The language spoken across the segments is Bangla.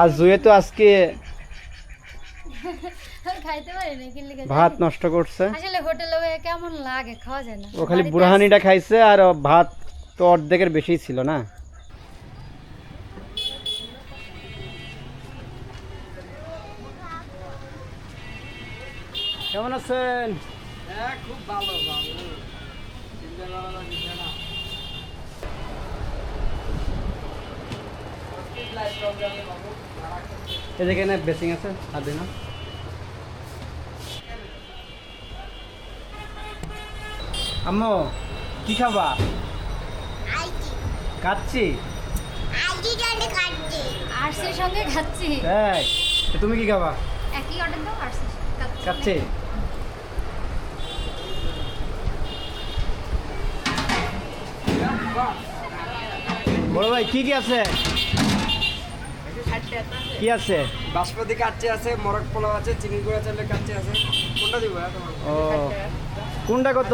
আর জুয়ে তো আজকে খাইতে পারি না কি লিখে ভাত নষ্ট করছে। আসলে হোটেলে কেমন লাগে খাওয়া যায় না। ও খালি বুড়হানিটা খাইছে আর ভাত তো অর্ধেকের বেশি ছিল না। কেমন আছেন? খুব ভালো ভালো। এই যেখানে বেসিং আছে আর দিন আম্মু কি খাবা? কাচ্ছি আরসির সঙ্গে খাচ্ছি। তুমি কি খাবা? একই অর্ডার দাও আরসি কাচ্ছি বড় ভাই কি কি আছে? কি আছে? বাসমতি কাচ্চি আছে মরক পোলাও আছে চিনি গুঁড়া চালের কাচ্চি আছে। কোনটা দিব হ্যাঁ ও কোনটা কত?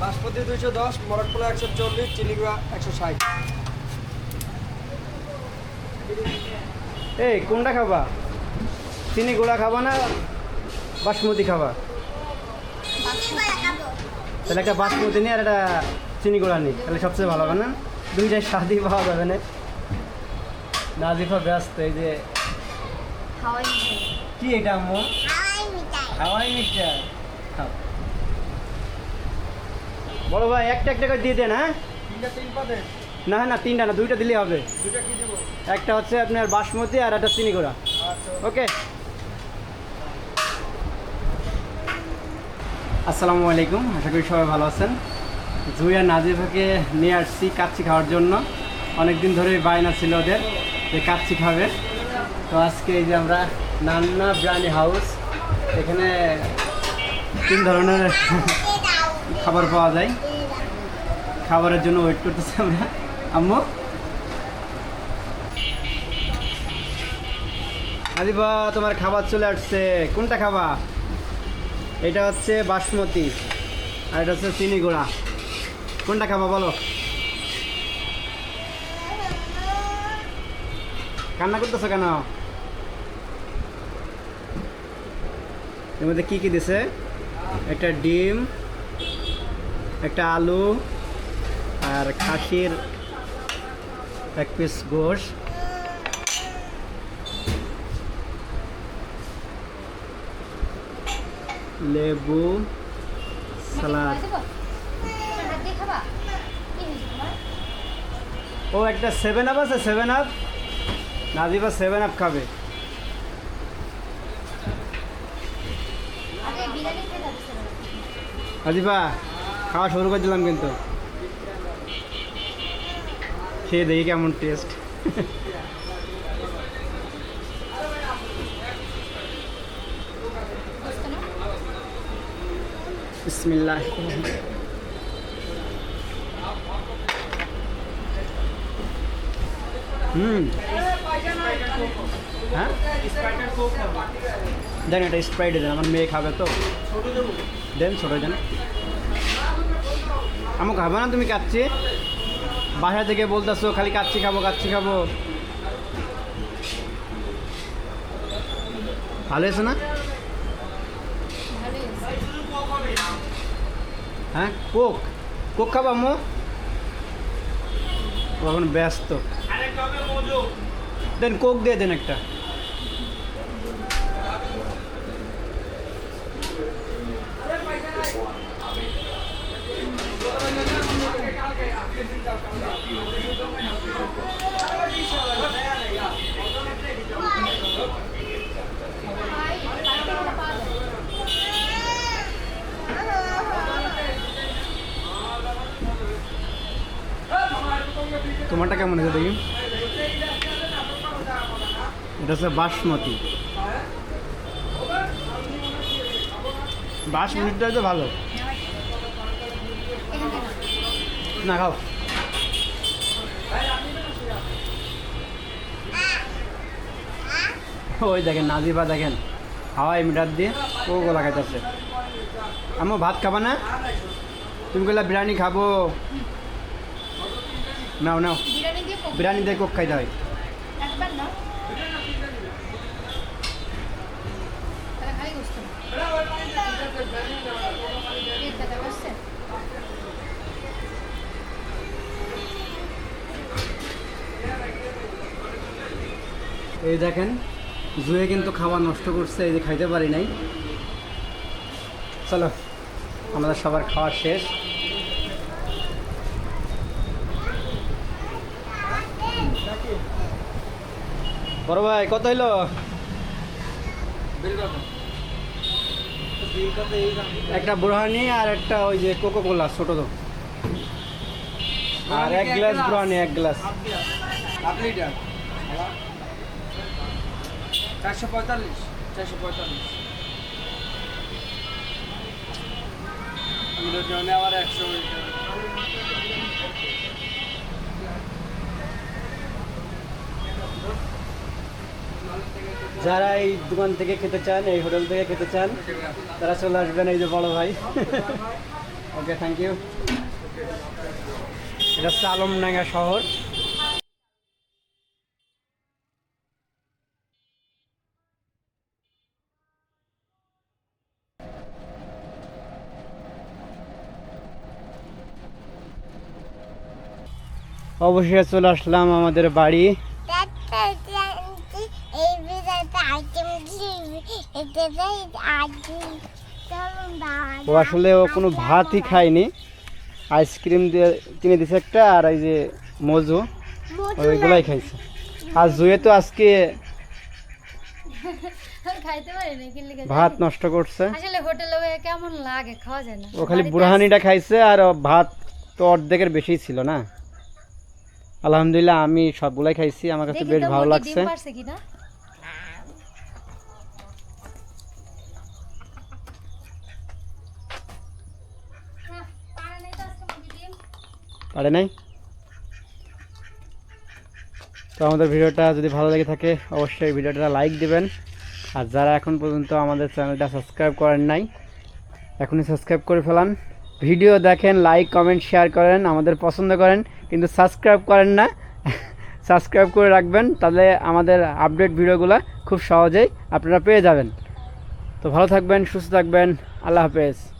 বাসমতি দুইশো দশ মরক পোলাও একশো চল্লিশ চিনি গুঁড়া একশো ষাট। এই কোনটা খাবা? চিনি গুঁড়া খাবা না বাসমতি খাবা? তাহলে একটা বাসমতি নিয়ে আর একটা চিনি গুঁড়া নিই তাহলে সবচেয়ে ভালো হবে না? দুইটাই স্বাদই পাওয়া যাবে না। নাজিফা ব্যস্ত এই যে কি এটা আম্মু? হাওয়াই মিঠাই। বড় ভাই একটা একটা করে দিয়ে দেন হ্যাঁ? না না তিনটা না দুইটা দিলেই হবে। দুইটা কি দিব? একটা হচ্ছে আপনার বাসমতি আর একটা চিনি গুঁড়া। আচ্ছা। ওকে। আসসালামু আলাইকুম আশা করি সবাই ভালো আছেন। জুইয়া নাজিফাকে নিয়ে আসছি কাচ্ছি খাওয়ার জন্য। অনেক দিন ধরে বায়না ছিল ওদের। যে কাচ্চি খাবে তো আজকে এই যে আমরা নান্না বিরিয়ানি হাউস, এখানে তিন ধরনের খাবার পাওয়া যায়। খাবারের জন্য ওয়েট করতেছি আমরা। আম্মু? আদিবা তোমার খাবার চলে আসছে। কোনটা খাবা? এটা হচ্ছে বাসমতি, আর এটা হচ্ছে চিনি গুঁড়া। কোনটা খাবা বলো? কান্না করতেছো কেন? এর মধ্যে কি কি দিছে? একটা ডিম একটা আলু আর খাসির এক পিস গোশ। লেবু সালাদ। ও একটা সেভেন আপ আছে seven up Najiba seven up খাবে। নাজিবা খাওয়া শুরু করে দিলাম কিন্তু। খেয়ে দেখি কেমন টেস্ট বিসমিল্লাহ। হুম। হ্যাঁ? দেন এটা স্প্রাইট দেন, আমার মেয়ে খাবে তো। দেন ছোটো দেন। আমার খাবে না, তুমি কাচ্ছি? বাসা থেকে বলতেছো, খালি কাচ্ছি খাব কাচ্ছি খাব। ভালো হয়েছে না? হ্যাঁ? কোক? কোক খাব আম্মু এখন ব্যস্ত। দেন কোক দিয়ে দেন একটা তোমারটা কেমন হয়েছে দেখি এটা হচ্ছে বাসমতি। বাসমতিটা তো ভালো। না খাও। ওই দেখেন নাজিবা দেখেন হাওয়াই মিটার দিয়ে ও গোলা খাইতেছে। আমার ভাত খাবা না? তুমি বললে বিরিয়ানি খাব। নাও নাও। বিরিয়ানি দিয়ে কোক খাইতে হয়। এই দেখেন, জুয়ে কিন্তু খাবার নষ্ট করছে, এই যে খাইতে পারি নাই। চলো, আমাদের সবার খাওয়া শেষ। বড় ভাই কত হইল? একটা বুরহানি আর একটা ওই যে কোকো কোলা ছোট তো। আর এক গ্লাস বুরহানি এক গ্লাস। চারশো পঁয়তাল্লিশ। চারশো পঁয়তাল্লিশ। আবার একশো যারা এই দোকান থেকে খেতে চান, এই হোটেল থেকে খেতে চান, তারা চলে আসবেন এই যে বড় ভাই। ওকে থ্যাংক ইউ এটা হচ্ছে আলমডাঙ্গা শহর। অবশেষে চলে আসলাম আমাদের বাড়ি এই বিরাট আইটেম এটা আইটেম ও আসলে ও কোনো ভাতই খায়নি। আইসক্রিম দিয়ে কিনে দিছে একটা আর এই যে মজু ওইগুলাই খাইছে। আর জুয়ে তো আজকে ভাত নষ্ট করছে। আসলে হোটেলে কেমন লাগে খাওয়া যায় না। ও খালি বুড়হানিটা খাইছে আর ভাত তো অর্ধেকের বেশি ছিল না। আলহামদুলিল্লাহ আমি সবগুলাই খাইছি আমার কাছে বেশ ভালো লাগছে ডিম পারছে কিনা হ্যাঁ, পারে নাই তো আজকে মুরগি ডিম। পারে নাই? তো আমাদের ভিডিওটা যদি ভালো লেগে থাকে, অবশ্যই ভিডিওটা লাইক দিবেন। আর যারা এখন পর্যন্ত আমাদের চ্যানেলটা সাবস্ক্রাইব করেন নাই, এখনই সাবস্ক্রাইব করে ফেলান। ভিডিও দেখেন লাইক কমেন্ট শেয়ার করেন, আমাদের পছন্দ করেন, কিন্তু সাবস্ক্রাইব করেন না সাবস্ক্রাইব করে রাখবেন, তাহলে আমাদের আপডেট ভিডিওগুলো খুব সহজেই আপনারা পেয়ে যাবেন। তো ভালো থাকবেন, সুস্থ থাকবেন, আল্লাহ হাফেজ।